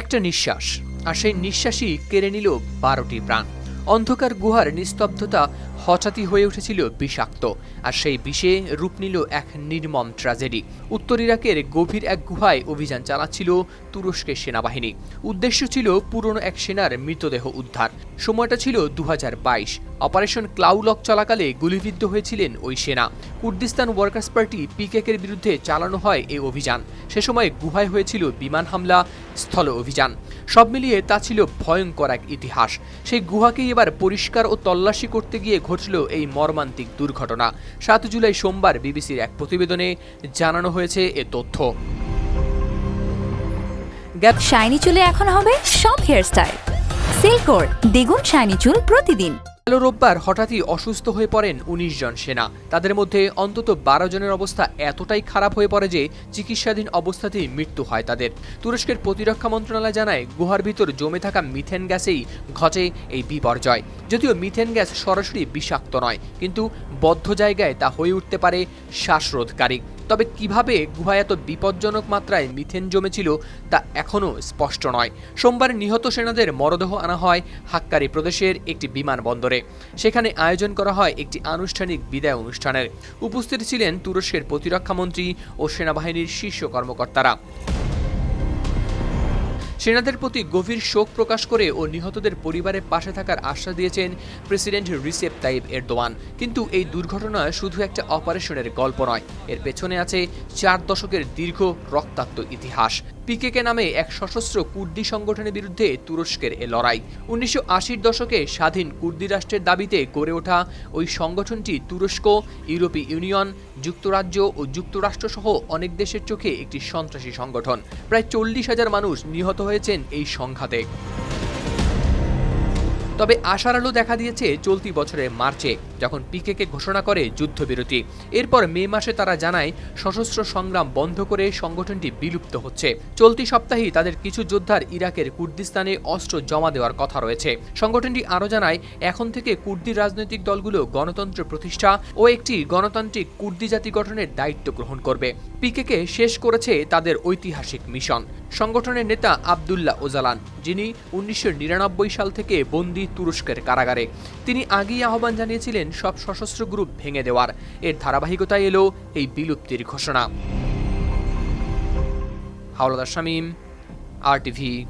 একটা নিঃশ্বাস, আর সেই নিঃশ্বাসই কেড়ে নিল বারোটি প্রাণ। অন্ধকার গুহার নিস্তব্ধতা হঠাৎই হয়ে উঠেছিল বিষাক্ত, আর সেই বিষে রূপ নিল এক নির্মম ট্র্যাজেডি উত্তর ইরাকের গভীর এক গুহায় অভিযান চালাচ্ছিল তুরস্কের সেনাবাহিনী। উদ্দেশ্য ছিল পুরনো এক সেনার মৃতদেহ উদ্ধার। সময়টা ছিল দু হাজার বাইশ। অপারেশন ক্লাউলক চলাকালে গুলিবিদ্ধ হয়েছিলেন ওই সেনা। কুর্দিস্তান ওয়ার্কার্স পার্টি পিকেকের বিরুদ্ধে চালানো হয় এই অভিযান। সে সময় গুহায় হয়েছিল বিমান হামলা, স্থল অভিযান। সব মিলিয়ে তা ছিল ভয়ঙ্কর এক ইতিহাস। সেই গুহাকেই এবার পরিষ্কার ও তল্লাশি করতে গিয়ে ঘটল এই মর্মান্তিক দুর্ঘটনা। সাত জুলাই সোমবার বিবিসির এক প্রতিবেদনে জানানো হয়েছে এ তথ্য। শাইনি চুলে এখন হবে সব হেয়ারস্টাইল সিল্কোর দ্বিগুণ শাইনি চুল প্রতিদিন। গেল রোববার হঠাৎই অসুস্থ হয়ে পড়েন উনিশ জন সেনা। তাদের মধ্যে অন্তত বারো জনের অবস্থা এতটাই খারাপ হয়ে পড়ে যে চিকিৎসাধীন অবস্থাতেই মৃত্যু হয় তাদের। তুরস্কের প্রতিরক্ষা মন্ত্রণালয় জানায়, গুহার ভিতর জমে থাকা মিথেন গ্যাসেই ঘটে এই বিপর্যয়। যদিও মিথেন গ্যাস সরাসরি বিষাক্ত নয়, কিন্তু বদ্ধ জায়গায় তা হয়ে উঠতে পারে শ্বাসরোধকারী। তবে কীভাবে গুহায় এত বিপজ্জনক মাত্রায় মিথেন জমেছিল তা এখনও স্পষ্ট নয়। সোমবার নিহত সেনাদের মরদেহ আনা হয় হাক্কারি প্রদেশের একটি বিমানবন্দরে। সেখানে আয়োজন করা হয় একটি আনুষ্ঠানিক বিদায় অনুষ্ঠানের। উপস্থিত ছিলেন তুরস্কের প্রতিরক্ষামন্ত্রী ও সেনাবাহিনীর শীর্ষ কর্মকর্তারা। সেনাদের প্রতি গভীর শোক প্রকাশ করে ও নিহতদের পরিবারের পাশে থাকার আশ্বাস দিয়েছেন প্রেসিডেন্ট রিসেপ তাইব এরদোয়ান। কিন্তু এই দুর্ঘটনা শুধু একটা অপারেশনের গল্প নয়, এর পেছনে আছে চার দশকের দীর্ঘ রক্তাক্ত ইতিহাস। পিকেকে নামে এক সশস্ত্র কুর্দি সংগঠনের বিরুদ্ধে তুরস্কের এ লড়াই। উনিশশো আশির দশকে স্বাধীন কুর্দি রাষ্ট্রের দাবিতে গড়ে ওঠা ওই সংগঠনটি তুরস্ক, ইউরোপীয় ইউনিয়ন, যুক্তরাজ্য ও যুক্তরাষ্ট্র সহ অনেক দেশের চোখে একটি সন্ত্রাসী সংগঠন। প্রায় চল্লিশ হাজার মানুষ নিহত হয়েছেন এই সংঘাতে। তবে আশার আলো দেখা দিয়েছে চলতি বছরের মার্চে, যখন পিকেকে ঘোষণা করে যুদ্ধবিরতি। এরপর মে মাসে তারা জানায়, সশস্ত্র সংগ্রাম বন্ধ করে সংগঠনটি বিলুপ্ত হচ্ছে। চলতি সপ্তাহেই তাদের কিছু যোদ্ধার ইরাকের কুর্দিস্তানে অস্ত্র জমা দেওয়ার কথা রয়েছে। সংগঠনটি আরও জানায়, এখন থেকে কুর্দি রাজনৈতিক দলগুলো গণতন্ত্র প্রতিষ্ঠা ও একটি গণতান্ত্রিক কুর্দি জাতি গঠনের দায়িত্ব গ্রহণ করবে। পিকেকে শেষ করেছে তাদের ঐতিহাসিক মিশন। সংগঠনের নেতা আবদুল্লাহ ওজালান, যিনি উনিশশো নিরানব্বই সাল থেকে বন্দি তুরস্কের কারাগারে। তিনি আগেই আহ্বান জানিয়েছিলেন, সব সশস্ত্র গ্রুপ ভেঙে দেওয়ার। এর ধারাবাহিকতায় এলো এই বিলুপ্তির ঘোষণা। হাওলাদার শামীম আর টিভি